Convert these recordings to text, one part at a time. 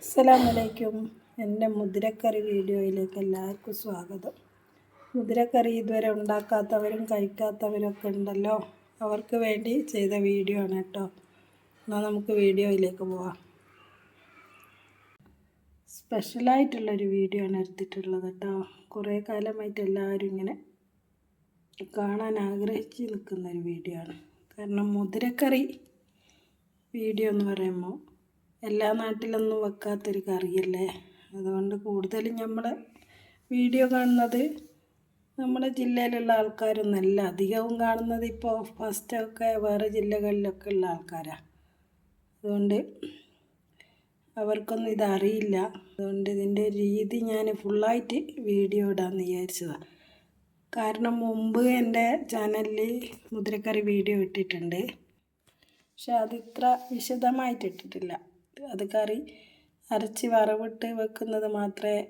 അസ്സലാമലൈക്കും. എന്റെ മുതിരക്കറി വീഡിയോയിലേക്ക് എല്ലാവർക്കും സ്വാഗതം. മുതിരക്കറി ഇതുവരെ ഉണ്ടാക്കാത്തവരും കഴിക്കാത്തവരും ഒക്കെ ഉണ്ടല്ലോ. അവർക്ക് വേണ്ടി ചെയ്ത വീഡിയോ ആണ് കേട്ടോ. എന്നാൽ നമുക്ക് വീഡിയോയിലേക്ക് പോവാം. സ്പെഷ്യലായിട്ടുള്ളൊരു വീഡിയോ ആണ് എടുത്തിട്ടുള്ളത് കേട്ടോ. കുറേ കാലമായിട്ട് എല്ലാവരും ഇങ്ങനെ കാണാൻ ആഗ്രഹിച്ച് നിൽക്കുന്നൊരു വീഡിയോ ആണ്. കാരണം മുതിരക്കറി വീഡിയോ എന്ന് പറയുമ്പോൾ എല്ലാ നാട്ടിലൊന്നും വെക്കാത്തൊരു കറിയല്ലേ? അതുകൊണ്ട് കൂടുതലും നമ്മളെ വീഡിയോ കാണുന്നത് നമ്മുടെ ജില്ലയിലുള്ള ആൾക്കാരൊന്നല്ല. അധികവും കാണുന്നത് ഇപ്പോൾ ഫസ്റ്റൊക്കെ വേറെ ജില്ലകളിലൊക്കെ ഉള്ള ആൾക്കാരാണ് അതുകൊണ്ട് അവർക്കൊന്നും ഇതറിയില്ല. അതുകൊണ്ട് ഇതിന്റെ രീതി ഞാൻ ഫുള്ളായിട്ട് വീഡിയോ ഇടാമെന്ന് വിചാരിച്ചതാണ് കാരണം മുമ്പ് എന്റെ ചാനലിൽ മുദ്രക്കറി വീഡിയോ ഇട്ടിട്ടുണ്ട്. പക്ഷെ അതിത്ര വിശദമായിട്ട് ഇട്ടിട്ടില്ല അത് കറി അരച്ച് വറവിട്ട് വെക്കുന്നത് മാത്രമേ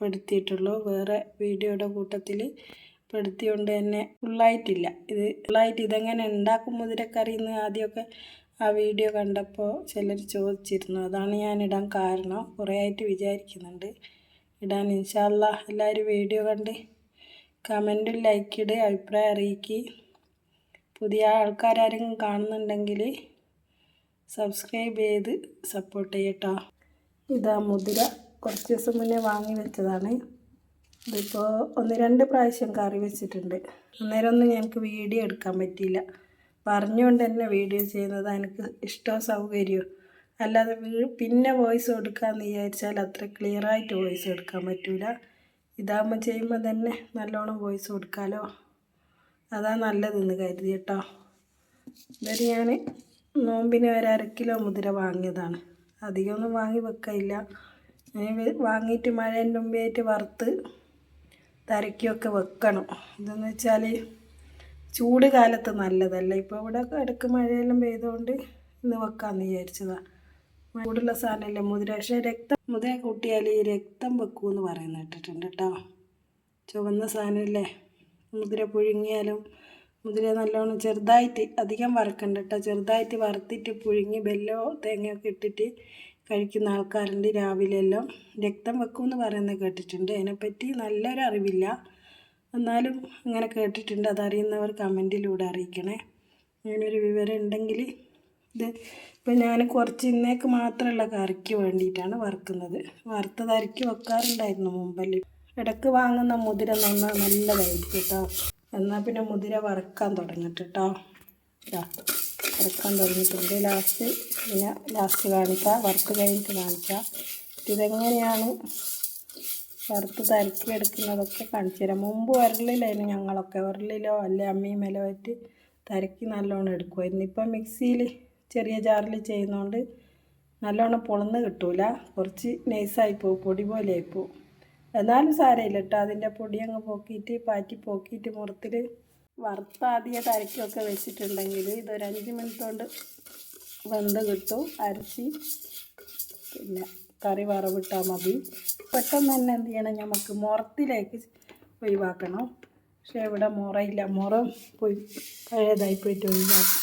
പെടുത്തിയിട്ടുള്ളൂ. വേറെ വീഡിയോയുടെ കൂട്ടത്തിൽ പെടുത്തിയോണ്ട് തന്നെ ഫുള്ളായിട്ടില്ല. ഇത് ഫുള്ളായിട്ട് ഇതെങ്ങനെ ഉണ്ടാക്കും മുതിരക്കറി എന്ന് ആദ്യമൊക്കെ ആ വീഡിയോ കണ്ടപ്പോൾ ചിലർ ചോദിച്ചിരുന്നു. അതാണ് ഞാൻ ഇടാൻ കാരണം. കുറേ ആയിട്ട് വിചാരിക്കുന്നുണ്ട്. ഇടാൻ ഇൻഷാല്ല എല്ലാവരും വീഡിയോ കണ്ട് കമന്റും ലൈക്ക് ഇട് അഭിപ്രായം അറിയിക്കുക പുതിയ ആൾക്കാരും കാണുന്നുണ്ടെങ്കിൽ സബ്സ്ക്രൈബ് ചെയ്ത് സപ്പോർട്ട് ചെയ്യട്ടോ. ഇതാ മുതിര കുറച്ച് ദിവസം മുന്നേ വാങ്ങി വെച്ചതാണ്. ഇതിപ്പോൾ ഒന്ന് രണ്ട് പ്രാവശ്യം കറി വെച്ചിട്ടുണ്ട്. അന്നേരം ഒന്നും ഞങ്ങൾക്ക് വീഡിയോ എടുക്കാൻ പറ്റിയില്ല. പറഞ്ഞുകൊണ്ട് തന്നെ വീഡിയോ ചെയ്യുന്നത് എനിക്ക് ഇഷ്ടവും സൗകര്യവും. അല്ലാതെ പിന്നെ വോയിസ് കൊടുക്കാമെന്ന് വിചാരിച്ചാൽ അത്ര ക്ലിയറായിട്ട് വോയിസ് എടുക്കാൻ പറ്റില്ല ഇതാകുമ്പോൾ ചെയ്യുമ്പോൾ തന്നെ നല്ലോണം വോയിസ് കൊടുക്കാമല്ലോ അതാ നല്ലതെന്ന് കരുതി കേട്ടോ ഇതൊരു ഞാൻ നോമ്പിന് ഒരു അര കിലോ മുതിര വാങ്ങിയതാണ്. അധികമൊന്നും വാങ്ങി വെക്കില്ല വാങ്ങിയിട്ട് മഴേന്റെ മുമ്പായിട്ട് വറുത്ത് തരക്കിയൊക്കെ വെക്കണം. ഇതെന്ന് വെച്ചാൽ ചൂട് കാലത്ത് നല്ലതല്ല. ഇപ്പോൾ ഇവിടെ ഇടയ്ക്ക് മഴയെല്ലാം പെയ്തുകൊണ്ട് ഇന്ന് വെക്കാമെന്ന് വിചാരിച്ചതാണ് ചൂടുള്ള സാധനമല്ലേ മുതിര പക്ഷേ രക്തം മുതിര കൂട്ടിയാൽ ഈ രക്തം വെക്കുമെന്ന് പറയുന്ന കേട്ടിട്ടുണ്ട് കേട്ടോ. ചുവന്ന സാധനമല്ലേ മുതിര പുഴുങ്ങിയാലും മുതിര നല്ലോണം ചെറുതായിട്ട് അധികം വറക്കണ്ട കേട്ടോ ചെറുതായിട്ട് വറുത്തിട്ട് പുഴുങ്ങി ബെല്ലോ തേങ്ങയൊക്കെ ഇട്ടിട്ട് കഴിക്കുന്ന ആൾക്കാരുണ്ട് രാവിലെ എല്ലാം രക്തം വെക്കുമെന്ന് പറയുന്നത് കേട്ടിട്ടുണ്ട്. അതിനെപ്പറ്റി നല്ലൊരു അറിവില്ല. എന്നാലും ഇങ്ങനെ കേട്ടിട്ടുണ്ട്. അതറിയുന്നവർ കമന്റിലൂടെ അറിയിക്കണേ. അങ്ങനൊരു വിവരം ഉണ്ടെങ്കിൽ ഇത് ഇപ്പം ഞാൻ കുറച്ച് ഇന്നേക്ക് മാത്രമുള്ള കറിക്ക് വേണ്ടിയിട്ടാണ് വറുക്കുന്നത്. വറുത്തത് അരിക്ക് വെക്കാറുണ്ടായിരുന്നു മുമ്പല്ലേ. ഇടയ്ക്ക് വാങ്ങുന്ന മുതിര നന്നാ നല്ലതായിരിക്കും കേട്ടോ എന്നാൽ പിന്നെ മുതിര വറക്കാൻ തുടങ്ങിട്ട് കേട്ടോ വറക്കാൻ തുടങ്ങിയിട്ടുണ്ട്. ലാസ്റ്റ് പിന്നെ ലാസ്റ്റ് കാണിക്കാം. വറുത്ത് കഴിഞ്ഞിട്ട് കാണിക്കാം. ഇതെങ്ങനെയാണ് വറുത്ത് തരക്കി എടുക്കുന്നതൊക്കെ കാണിച്ചു തരാം. മുമ്പ് ഉരലിലായിരുന്നു ഞങ്ങളൊക്കെ. ഉരലിലോ അല്ലെ അമ്മിയുമേലോ ആയിട്ട് തരക്കി നല്ലോണം എടുക്കുമായിരുന്നു ഇപ്പം മിക്സിയിൽ ചെറിയ ജാറിൽ ചെയ്യുന്നതുകൊണ്ട് നല്ലോണം പൊളന്ന് കിട്ടൂല. കുറച്ച് നൈസായിപ്പോവും പൊടി പോലെ ആയിപ്പോവും എന്നാലും സാരമില്ല കേട്ടോ അതിന്റെ പൊടി അങ്ങ് പോക്കിയിട്ട് പാറ്റി പോക്കിയിട്ട് മുറത്തിൽ വറുത്ത ആദ്യ തരക്കൊക്കെ വെച്ചിട്ടുണ്ടെങ്കിൽ ഇതൊരു അഞ്ച് മിനിറ്റ് കൊണ്ട് വെന്ത് കിട്ടും. അരച്ച് പിന്നെ കറി വറവിട്ടാൽ മതി. പെട്ടെന്ന് തന്നെ എന്ത് ചെയ്യണം? നമുക്ക് മുറത്തിലേക്ക് ഒഴിവാക്കണം. പക്ഷേ ഇവിടെ മുറയില്ല. മുറ പോയി പഴയതായി പോയിട്ട് ഒഴിവാക്കി.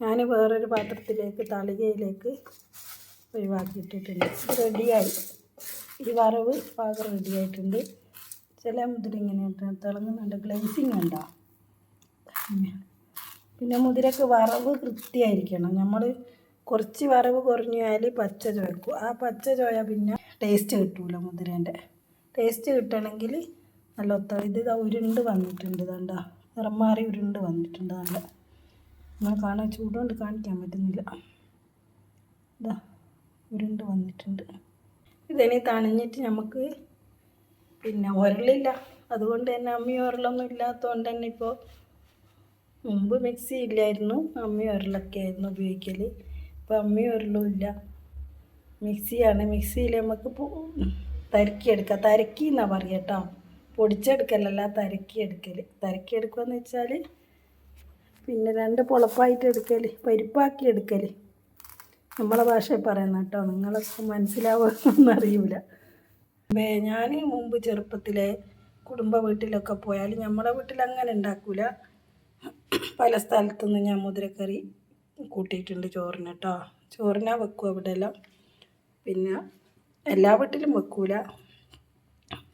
ഞാൻ വേറൊരു പാത്രത്തിലേക്ക് തളികയിലേക്ക് ഒഴിവാക്കിയിട്ടിട്ടുണ്ട്. റെഡിയായി ഈ വറവ് പാകം റെഡി ആയിട്ടുണ്ട്. ചില മുതിര ഇങ്ങനെ തിളങ്ങുന്നുണ്ട് ഗ്ലേസിങ് ഉണ്ടോ. പിന്നെ മുതിരക്ക് വറവ് കൃത്യമായിരിക്കണം. നമ്മൾ കുറച്ച് വറവ് കുറഞ്ഞാൽ പച്ച ചോയക്കും ആ പച്ച ചോയ പിന്നെ ടേസ്റ്റ് കിട്ടൂല മുതിരേന്റെ. ടേസ്റ്റ് കിട്ടണമെങ്കിൽ നല്ല ഒത്ത ഇത് ഉരുണ്ട് വന്നിട്ടുണ്ട് കണ്ട. നിറം മാറി ഉരുണ്ട് വന്നിട്ടുണ്ട് നല്ല നമ്മൾ കാണാൻ ചൂടുകൊണ്ട് കാണിക്കാൻ പറ്റുന്നില്ല. ഇതാ ഉരുണ്ട് വന്നിട്ടുണ്ട്. ഇതിനി തണിഞ്ഞിട്ട് നമുക്ക് പിന്നെ ഉരളില്ല. അതുകൊണ്ട് തന്നെ അമ്മി ഉരളൊന്നും ഇല്ലാത്തതുകൊണ്ട് തന്നെ ഇപ്പോൾ മുമ്പ് മിക്സി ഇല്ലായിരുന്നു അമ്മി ഉരളൊക്കെ ആയിരുന്നു ഉപയോഗിക്കൽ ഇപ്പോൾ അമ്മി ഉരളും ഇല്ല. മിക്സിയാണ്. മിക്സിയിൽ നമുക്ക് തരക്കിയെടുക്കാം തരക്കി എന്നാണ് പറയുക കേട്ടോ പൊടിച്ചെടുക്കലല്ല തരക്കി എടുക്കൽ തരക്കി എടുക്കുകയെന്ന് വെച്ചാൽ പിന്നെ രണ്ട് പൊളപ്പായിട്ട് എടുക്കൽ പരിപ്പാക്കി എടുക്കൽ നമ്മളെ ഭാഷയിൽ പറയുന്ന കേട്ടോ. നിങ്ങളൊക്കെ മനസ്സിലാവുമെന്നൊന്നും അറിയില്ല. ഞാൻ മുമ്പ് ചെറുപ്പത്തിലെ കുടുംബ വീട്ടിലൊക്കെ പോയാൽ നമ്മളെ വീട്ടിൽ അങ്ങനെ ഉണ്ടാക്കൂല. പല സ്ഥലത്തുനിന്ന് ഞാൻ മുതിരക്കറി കൂട്ടിയിട്ടുണ്ട് ചോറിന് കേട്ടോ. ചോറിനാ വെക്കും അവിടെ എല്ലാം പിന്നെ എല്ലാ വീട്ടിലും വെക്കൂല.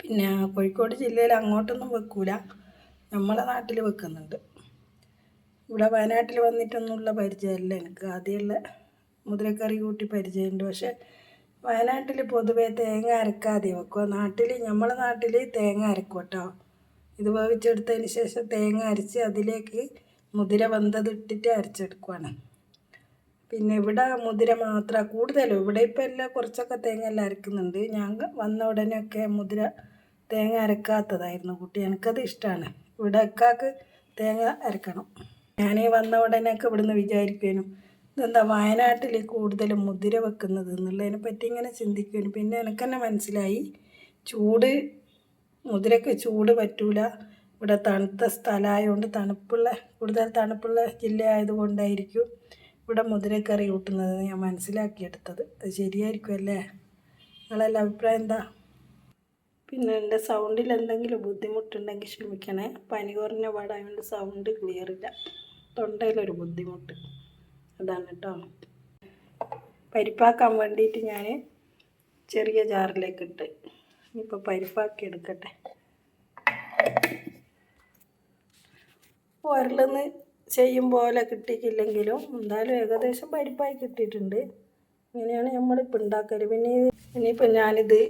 പിന്നെ കോഴിക്കോട് ജില്ലയിൽ അങ്ങോട്ടൊന്നും വെക്കൂല. നമ്മളെ നാട്ടിൽ വെക്കുന്നുണ്ട്. ഇവിടെ വയനാട്ടിൽ വന്നിട്ടൊന്നുമുള്ള പരിചയമല്ല എനിക്ക്. ആദ്യമുള്ള മുതിരക്കറി കൂട്ടി പരിചയമുണ്ട്. പക്ഷെ വയനാട്ടിൽ പൊതുവേ തേങ്ങ അരക്കാതെ വെക്കുക നാട്ടിൽ നമ്മളെ നാട്ടിൽ തേങ്ങ അരക്കും കേട്ടോ. ഇത് വേവിച്ചെടുത്തതിന് ശേഷം തേങ്ങ അരച്ച് അതിലേക്ക് മുതിര വന്തതിട്ടിട്ട് അരച്ചെടുക്കുവാണ്. പിന്നെ ഇവിടെ മുതിര മാത്രം കൂടുതലും ഇവിടെ ഇപ്പം എല്ലാം കുറച്ചൊക്കെ തേങ്ങ എല്ലാം അരക്കുന്നുണ്ട്. ഞാൻ വന്ന ഉടനെയൊക്കെ മുതിര തേങ്ങ അരക്കാത്തതായിരുന്നു കുട്ടി. എനിക്കത് ഇഷ്ടമാണ്. ഇവിടെ അക്കാക്ക് തേങ്ങ അരക്കണം. ഞാൻ വന്ന ഉടനെയൊക്കെ ഇവിടുന്ന് വിചാരിക്കുവാനും ഇതെന്താ വയനാട്ടിൽ കൂടുതൽ മുതിര വെക്കുന്നത് എന്നുള്ളതിനെ പറ്റി ഇങ്ങനെ ചിന്തിക്കുകയാണ്. പിന്നെ എനിക്ക് തന്നെ മനസ്സിലായി ചൂട് മുതിരക്ക് ചൂട് പറ്റൂല. ഇവിടെ തണുത്ത സ്ഥലമായതുകൊണ്ട് തണുപ്പുള്ള കൂടുതൽ തണുപ്പുള്ള ജില്ല ആയതുകൊണ്ടായിരിക്കും ഇവിടെ മുതിരക്കറി കൂട്ടുന്നത് ഞാൻ മനസ്സിലാക്കിയെടുത്തത്. അത് ശരിയായിരിക്കും അല്ലേ? നിങ്ങളെല്ലാം അഭിപ്രായം എന്താ? പിന്നെ എന്റെ സൗണ്ടിൽ എന്തെങ്കിലും ബുദ്ധിമുട്ടുണ്ടെങ്കിൽ ക്ഷമിക്കണേ. പനി കുറഞ്ഞ പാടായതുകൊണ്ട് സൗണ്ട് ക്ലിയർ ഇല്ല തൊണ്ടയിലൊരു ബുദ്ധിമുട്ട്. അതാണ് കേട്ടോ. പരിപ്പാക്കാൻ വേണ്ടിയിട്ട് ഞാൻ ചെറിയ ജാറിലേക്ക് ഇട്ട് ഇനിയിപ്പോൾ പരിപ്പാക്കി എടുക്കട്ടെ. ഉരലെന്ന് ചെയ്യും പോലെ കിട്ടിയിട്ടില്ലെങ്കിലും എന്തായാലും ഏകദേശം പരിപ്പായി കിട്ടിയിട്ടുണ്ട്. ഇങ്ങനെയാണ് നമ്മളിപ്പോൾ ഉണ്ടാക്കൽ പിന്നെ ഇനിയിപ്പോൾ ഞാനിത്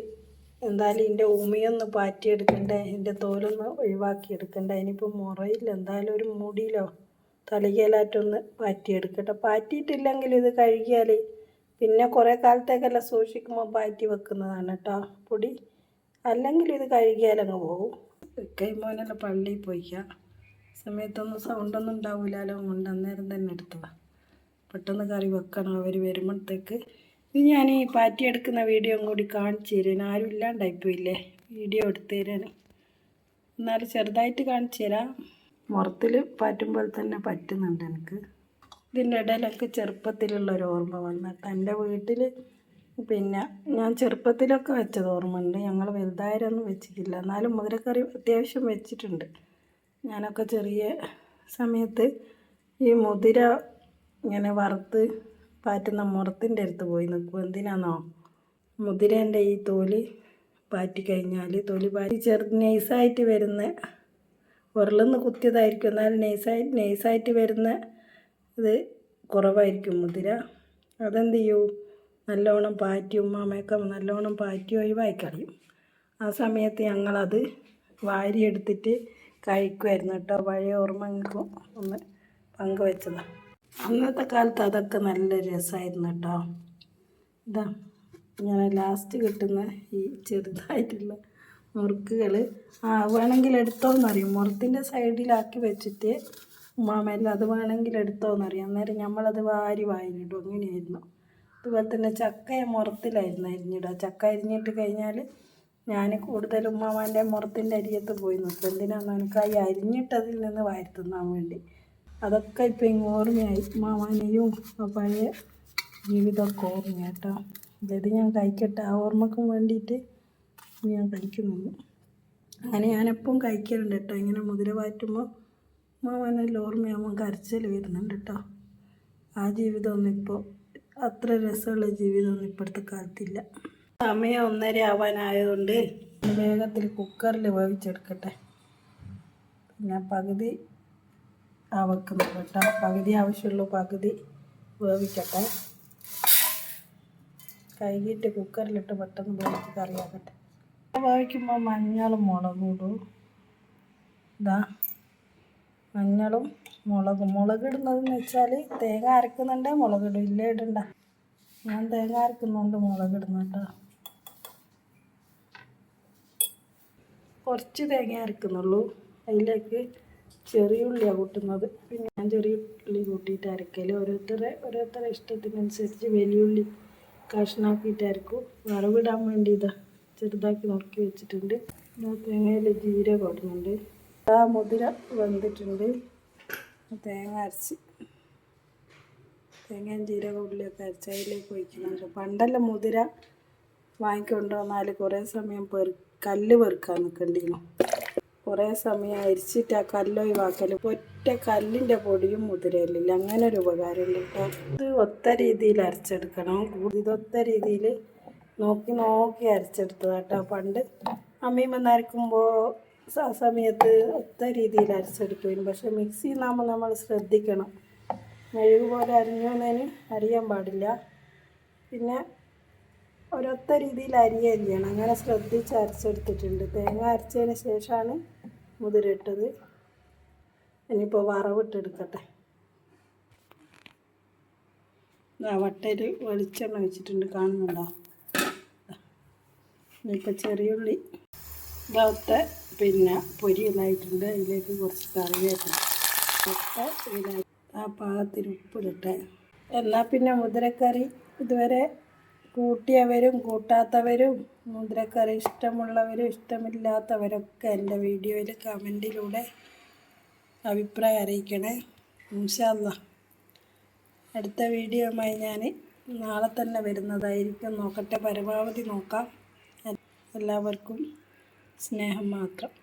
എന്തായാലും ഇതിന്റെ ഉമിയൊന്ന് പാറ്റിയെടുക്കണ്ടേ? ഇതിന്റെ തോലൊന്ന് ഒഴിവാക്കി എടുക്കണ്ടേ ഇനിയിപ്പോൾ മുറയില്ല എന്തായാലും ഒരു മുടിയിലോ തലകേലാറ്റൊന്ന് പാറ്റിയെടുക്കട്ടെ പാറ്റിയിട്ടില്ലെങ്കിൽ ഇത് കഴുകിയാൽ പിന്നെ കുറേ കാലത്തേക്കെല്ലാം സൂക്ഷിക്കുമ്പോൾ പാറ്റി വെക്കുന്നതാണ് കേട്ടോ പൊടി. അല്ലെങ്കിൽ ഇത് കഴുകിയാലങ്ങ് പോകും കൈമോനെല്ലാം പള്ളിയിൽ പോയിക്കാം. സമയത്തൊന്നും സൗണ്ടൊന്നും ഉണ്ടാവില്ലല്ലോ കൊണ്ട് അന്നേരം തന്നെ എടുത്തതാണ് പെട്ടെന്ന് കറി വെക്കണം അവർ വരുമ്പോഴത്തേക്ക്. ഇത് ഞാൻ ഈ പാറ്റിയെടുക്കുന്ന വീഡിയോ കൂടി കാണിച്ചു തരാൻ ആരും ഇല്ലാണ്ടായിപ്പോയില്ലേ വീഡിയോ എടുത്തു തരാൻ എന്നാലും ചെറുതായിട്ട് കാണിച്ചു തരാം. മുറത്തിൽ പറ്റുമ്പോൾ തന്നെ പറ്റുന്നുണ്ട് എനിക്ക്. ഇതിന്റെ ഇടയിലൊക്കെ ചെറുപ്പത്തിലുള്ള ഒരു ഓർമ്മ വന്നിട്ട് എന്റെ വീട്ടിൽ പിന്നെ ഞാൻ ചെറുപ്പത്തിലൊക്കെ വെച്ചത് ഓർമ്മയുണ്ട്. ഞങ്ങൾ വലുതായാലൊന്നും വെച്ചിട്ടില്ല. എന്നാലും മുതിരക്കറി അത്യാവശ്യം വെച്ചിട്ടുണ്ട്. ഞാനൊക്കെ ചെറിയ സമയത്ത് ഈ മുതിര ഇങ്ങനെ വറുത്ത് പാറ്റുന്ന മുറത്തിന്റെ അടുത്ത് പോയി നിൽക്കും എന്തിനാണെന്നോ മുതിരേന്റെ ഈ തോലി പാറ്റി കഴിഞ്ഞാൽ തൊലി പാറ്റി ചെറു നൈസായിട്ട് വരുന്ന ഉരുളന്ന് കുത്തിയതായിരിക്കും. എന്നാൽ നൈസായി നൈസായിട്ട് വരുന്ന ഇത് കുറവായിരിക്കും മുതിര. അതെന്ത് ചെയ്യും? നല്ലോണം പാറ്റി ഉമ്മാമയൊക്കെ നല്ലോണം പാറ്റി ഒഴിവായി കളയും. ആ സമയത്ത് ഞങ്ങളത് വാരിയെടുത്തിട്ട് കഴിക്കുമായിരുന്നു കേട്ടോ. പഴയ ഓർമ്മകൾക്കും ഒന്ന് പങ്കുവെച്ചതാണ്. അന്നത്തെ കാലത്ത് അതൊക്കെ നല്ല രസമായിരുന്നു കേട്ടോ. ഇതാ ഇങ്ങനെ ലാസ്റ്റ് കിട്ടുന്ന ഈ ചെറുതായിട്ടുള്ള മുറുക്കുകൾ ആ വേണമെങ്കിൽ എടുത്തോന്നറിയും മുറത്തിന്റെ സൈഡിലാക്കി വെച്ചിട്ട് ഉമ്മാമെല്ലാം അത് വേണമെങ്കിൽ എടുത്തോന്നറിയാം അന്നേരം നമ്മളത് വാരി വായിലിടും അങ്ങനെയായിരുന്നു. അതുപോലെ തന്നെ ചക്ക മുറത്തിലായിരുന്നു അരിഞ്ഞിടുക. ചക്ക അരിഞ്ഞിട്ട് കഴിഞ്ഞാൽ ഞാൻ കൂടുതൽ ഉമ്മാമാന്റെ മുറത്തിന്റെ അരിയത്ത് പോയി നോക്കും. എന്തിനാണെന്ന് എനിക്ക് ആ അരിഞ്ഞിട്ടതിൽ നിന്ന് വാരി വേണ്ടി? അതൊക്കെ ഇപ്പം ഇങ്ങ് ഓർമ്മയായി. ഉമ്മാമാനെയും പഴയ ജീവിതമൊക്കെ ഓർമ്മ കേട്ടോ. ഇത് ഞാൻ കഴിക്കട്ടെ. ആ ഓർമ്മക്കും വേണ്ടിയിട്ട് ഞാൻ കഴിക്കുന്നുണ്ട് അങ്ങനെ ഞാൻ ഞാനെപ്പം കഴിക്കലുണ്ട് കേട്ടോ. ഇങ്ങനെ മുതിര പാറ്റുമ്പോൾ മാമനല്ല ഓർമ്മയാകുമ്പോൾ കരച്ചിൽ വരുന്നുണ്ട് കേട്ടോ. ആ ജീവിതമൊന്നും ഇപ്പോൾ അത്ര രസമുള്ള ജീവിതമൊന്നും ഇപ്പോഴത്തെ കാലത്തില്ല. സമയം ഒന്നര ആവാനായതുകൊണ്ട് വേഗത്തിൽ കുക്കറിൽ വേവിച്ചെടുക്കട്ടെ. പിന്നെ പകുതി വെക്കുന്നത് കേട്ടോ. പകുതി ആവശ്യമുള്ള പകുതി വേവിക്കട്ടെ. കഴുകിയിട്ട് കുക്കറിലിട്ട് പെട്ടെന്ന് വേവിച്ച് കറിയാക്കട്ടെ. വേവിക്കുമ്പോൾ മഞ്ഞളും മുളകും ഇടും. ഇതാ മഞ്ഞളും മുളകും. മുളകിടുന്നതെന്ന് വെച്ചാൽ തേങ്ങ അരക്കുന്നുണ്ട് മുളകിടും. ഇല്ല ഇടണ്ട. ഞാൻ തേങ്ങ അരക്കുന്നുണ്ട് മുളക് കേട്ടോ കുറച്ച് തേങ്ങ അരക്കുന്നുള്ളൂ. അതിലേക്ക് ചെറിയ ഉള്ളിയാണ് കൂട്ടുന്നത്. പിന്നെ ഞാൻ ചെറിയ ഉള്ളി കൂട്ടിയിട്ട് അരക്കൽ ഓരോരുത്തരെ ഓരോരുത്തരെ ഇഷ്ടത്തിനനുസരിച്ച് വലിയ ഉള്ളി കഷ്ണാക്കിയിട്ട് അരക്കും. വറവിടാൻ വേണ്ടി ചെറുതാക്കി നുറുക്കി വെച്ചിട്ടുണ്ട്. തേങ്ങയിൽ ജീരകം ഇടുന്നുണ്ട് ആ മുതിര വെന്തിട്ടുണ്ട്. തേങ്ങ അരച്ച്. തേങ്ങയും ജീരകം ഉള്ളിയൊക്കെ അരച്ച് അതിലേക്ക് ഒഴിക്കുന്നുണ്ട്. പണ്ടെല്ലാം മുതിര വാങ്ങിക്കൊണ്ട് വന്നാൽ കുറേ സമയം പെറു കല്ല് പെറുക്കാൻ നിൽക്കേണ്ടിരുന്നു കുറേ സമയം അരിച്ചിട്ട് ആ കല്ലൊഴിവാക്കൽ ഒറ്റ കല്ലിന്റെ പൊടിയും മുതിരയിലില്ല അങ്ങനെ ഒരു ഉപകാരമുണ്ട് കേട്ടോ. ഇത് ഒത്ത രീതിയിൽ അരച്ചെടുക്കണം. ഇതൊത്ത രീതിയിൽ നോക്കി നോക്കി അരച്ചെടുത്തത് കേട്ടോ. പണ്ട് അമ്മയും അരക്കുമ്പോൾ ആ സമയത്ത് ഒത്ത രീതിയിൽ അരച്ചെടുക്കും പക്ഷെ മിക്സി നിന്നാകുമ്പോൾ നമ്മൾ ശ്രദ്ധിക്കണം. മെഴുക് പോലെ അരിഞ്ഞോന്നതിന് അറിയാൻ പാടില്ല. പിന്നെ ഒരൊത്ത രീതിയിൽ അരിയുകയും ചെയ്യണം. അങ്ങനെ ശ്രദ്ധിച്ച് അരച്ചെടുത്തിട്ടുണ്ട്. തേങ്ങ അരച്ചതിന് ശേഷമാണ് മുതിരിട്ടത് ഇനിയിപ്പോൾ വറവിട്ടെടുക്കട്ടെ വട്ടയിൽ വെളിച്ചെണ്ണ വെച്ചിട്ടുണ്ട്. കാണുന്നുണ്ടോ? ഇനിയിപ്പോൾ ചെറിയുള്ളി ഇതാവത്തെ പിന്നെ പൊരി ഇതായിട്ടുണ്ട് അതിലേക്ക് കുറച്ച് കറിവേപ്പില. ഒക്കെ ഇതായി. ആ പാകത്തിന് ഉപ്പിടട്ടെ. എന്നാൽ പിന്നെ മുതിരക്കറി ഇതുവരെ കൂട്ടിയവരും കൂട്ടാത്തവരും മുതിരക്കറി ഇഷ്ടമുള്ളവരും ഇഷ്ടമില്ലാത്തവരൊക്കെ എന്റെ വീഡിയോയിൽ കമന്റിലൂടെ അഭിപ്രായം അറിയിക്കണേ. ഇൻഷാല്ല അടുത്ത വീഡിയോയുമായി ഞാൻ നാളെ തന്നെ വരുന്നതായിരിക്കും. നോക്കട്ടെ പരമാവധി നോക്കാം. എല്ലാവർക്കും സ്നേഹം മാത്രം.